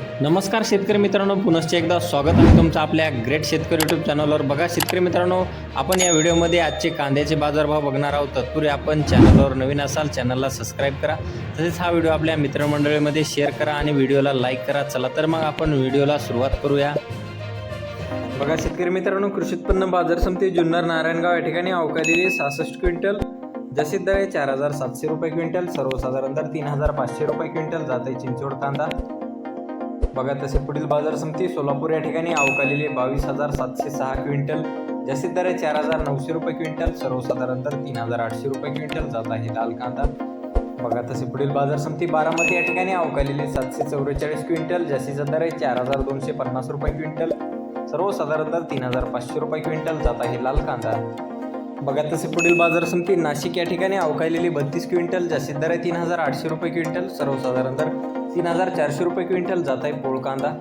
नमस्कार शेतकरी मित्रांनो पुनश्च एकदा स्वागत आहे तुमचं आपल्या ग्रेट शेतकरी यूट्यूब चॅनलवर बघा शेतकरी मित्रांनो आपण या व्हिडिओमध्ये आजचे कांद्याचे बाजारभाव बघणार आहोत. तत्पूर्वी आपण चॅनलवर नवीन असाल चॅनलला सबस्क्राईब करा. तसेच हा व्हिडिओ आपल्या मित्रमंडळीमध्ये शेअर करा आणि व्हिडिओला लाईक करा. चला तर मग आपण व्हिडिओला सुरुवात करूया. बघा शेतकरी मित्रांनो कृषी उत्पन्न बाजार समिती जुन्नर नारायणगाव या ठिकाणी अवकालेली सहासष्ट क्विंटल. जसे दर आहे चार हजार सातशे रुपये क्विंटल सर्वसाधारण दर तीन हजार पाचशे रुपये क्विंटल जाते आहे कांदा. बघा तसे पुढील बाजार समिती सोलापूर या ठिकाणी अवकालेले बावीस हजार सातशे सहा क्विंटल जास्तीत दर आहे चार हजार नऊशे रुपये क्विंटल सर्वसाधारण दर तीन हजार आठशे रुपये क्विंटल जात आहे लाल कांदा. बघा तसे पुढील बाजार समिती बारामती या ठिकाणी अवकालेले सातशे चौवेचाळीस क्विंटल जास्तीचा दर आहे चार हजार दोनशे पन्नास रुपये क्विंटल सर्वसाधारण दर तीन हजार पाचशे रुपये क्विंटल जात आहे लाल कांदा. बघा तसे पुढील बाजार समिती नाशिक या ठिकाणी अवकालेली बत्तीस क्विंटल जास्तीत दर आहे तीन हजार आठशे रुपये क्विंटल सर्वसाधारण दर तीन हजार चारशे रुपये क्विंटल जात आहे पोळ कांदा.